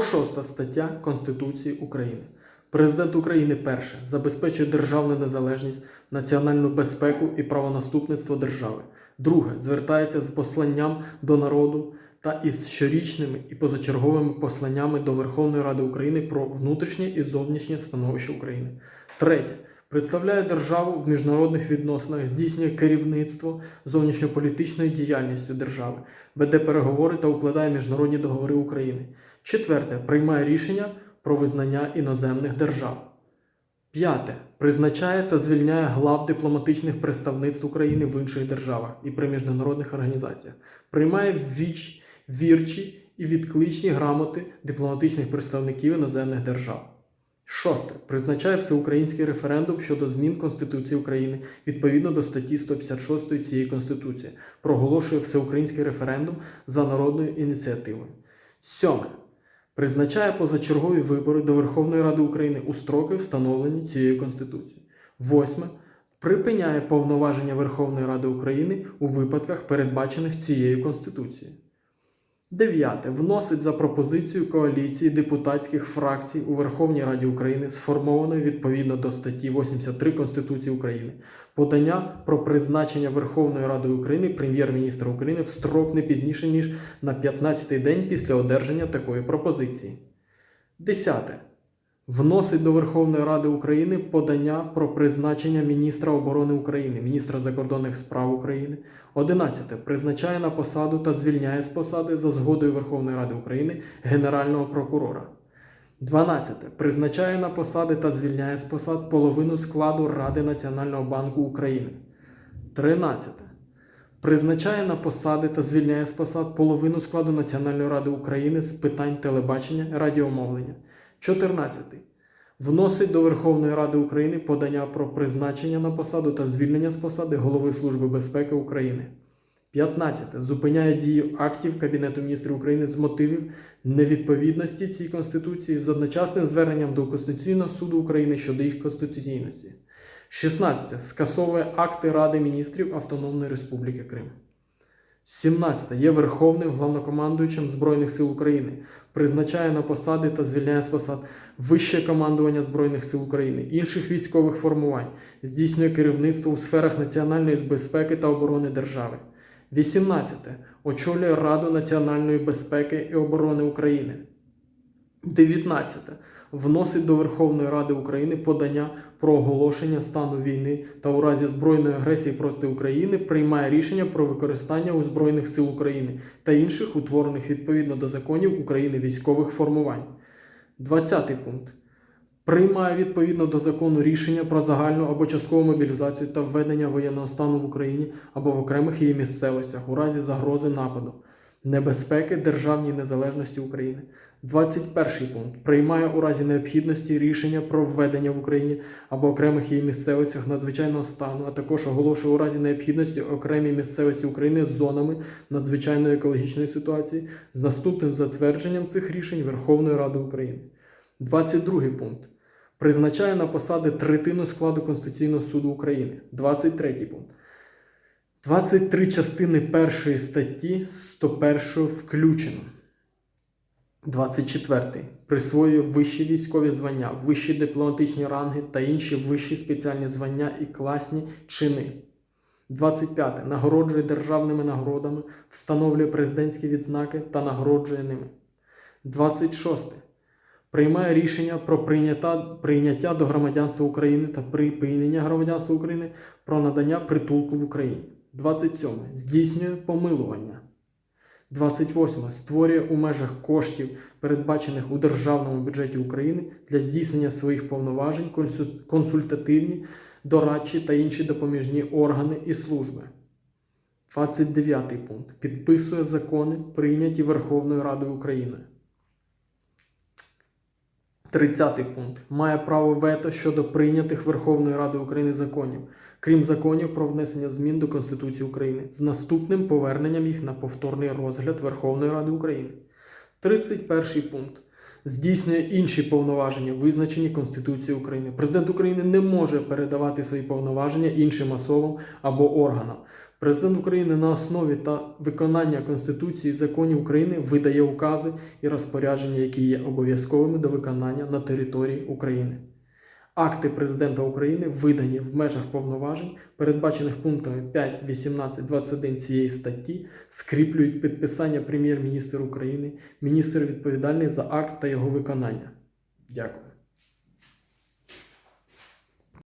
106 стаття Конституції України. Президент України перше забезпечує державну незалежність, національну безпеку і правонаступництво держави. Друге звертається з посланням до народу та із щорічними і позачерговими посланнями до Верховної Ради України про внутрішнє і зовнішнє становище України. Третє представляє державу в міжнародних відносинах, здійснює керівництво зовнішньополітичною діяльністю держави, веде переговори та укладає міжнародні договори України. Четверте приймає рішення про визнання іноземних держав. П'яте призначає та звільняє глав дипломатичних представництв України в інших державах і при міжнародних організаціях. Приймає віч, вірчі і відкличні грамоти дипломатичних представників іноземних держав. Шосте. Призначає всеукраїнський референдум щодо змін Конституції України відповідно до статті 156 цієї Конституції. Проголошує всеукраїнський референдум за народною ініціативою. Сьоме. Призначає позачергові вибори до Верховної Ради України у строки, встановлені цією Конституцією. Восьме. Припиняє повноваження Верховної Ради України у випадках, передбачених цією Конституцією. Дев'яте. Вносить за пропозицію коаліції депутатських фракцій у Верховній Раді України, сформованої відповідно до статті 83 Конституції України, подання про призначення Верховної Ради України прем'єр-міністра України в строк не пізніше, ніж на 15-й день після одержання такої пропозиції. Десяте. Вносить до Верховної Ради України подання про призначення міністра оборони України, міністра закордонних справ України. 11. Призначає на посаду та звільняє з посади за згодою Верховної Ради України Генерального прокурора. 12. Призначає на посади та звільняє з посад половину складу Ради Національного банку України. 13. Призначає на посади та звільняє з посад половину складу Національної ради України з питань телебачення радіомовлення. 14. Вносить до Верховної Ради України подання про призначення на посаду та звільнення з посади Голови Служби безпеки України. 15. Зупиняє дію актів Кабінету міністрів України з мотивів невідповідності цій Конституції з одночасним зверненням до Конституційного суду України щодо їх конституційності. 16. Скасовує акти Ради міністрів Автономної Республіки Крим. 17. Є Верховним главнокомандуючим Збройних сил України. Призначає на посади та звільняє з посад вище командування Збройних сил України, інших військових формувань, здійснює керівництво у сферах національної безпеки та оборони держави. 18. Очолює Раду національної безпеки і оборони України. 19. Вносить до Верховної Ради України подання про оголошення стану війни та у разі збройної агресії проти України приймає рішення про використання у Збройних сил України та інших утворених відповідно до законів України військових формувань. 20 пункт. Приймає відповідно до закону рішення про загальну або часткову мобілізацію та введення воєнного стану в Україні або в окремих її місцевостях у разі загрози нападу, небезпеки державній незалежності України. 21 пункт. Приймає у разі необхідності рішення про введення в Україні або окремих її місцевостях надзвичайного стану, а також оголошує у разі необхідності окремі місцевості України з зонами надзвичайної екологічної ситуації з наступним затвердженням цих рішень Верховної Ради України. 22 пункт. Призначає на посади третину складу Конституційного суду України. 23 пункт. 23 частини першої статті 101 включено. 24. Присвоює вищі військові звання, вищі дипломатичні ранги та інші вищі спеціальні звання і класні чини. 25. Нагороджує державними нагородами, встановлює президентські відзнаки та нагороджує ними. 26. Приймає рішення про прийняття, прийняття до громадянства України та припинення громадянства України про надання притулку в Україні. 27. Здійснює помилування. 28. Створює у межах коштів, передбачених у Державному бюджеті України для здійснення своїх повноважень консультативні, дорадчі та інші допоміжні органи і служби. 29 пункт. Підписує закони, прийняті Верховною Радою України. 30 пункт. Має право вето щодо прийнятих Верховною Радою України законів, крім законів про внесення змін до Конституції України, з наступним поверненням їх на повторний розгляд Верховної Ради України. 31 пункт. Здійснює інші повноваження, визначені Конституцією України. Президент України не може передавати свої повноваження іншим особам або органам. Президент України на основі та виконання Конституції законів України видає укази і розпорядження, які є обов'язковими до виконання на території України. Акти президента України видані в межах повноважень, передбачених пунктами 5, 18, 21 цієї статті, скріплюють підписання прем'єр-міністр України, міністр відповідальний за акт та його виконання. Дякую.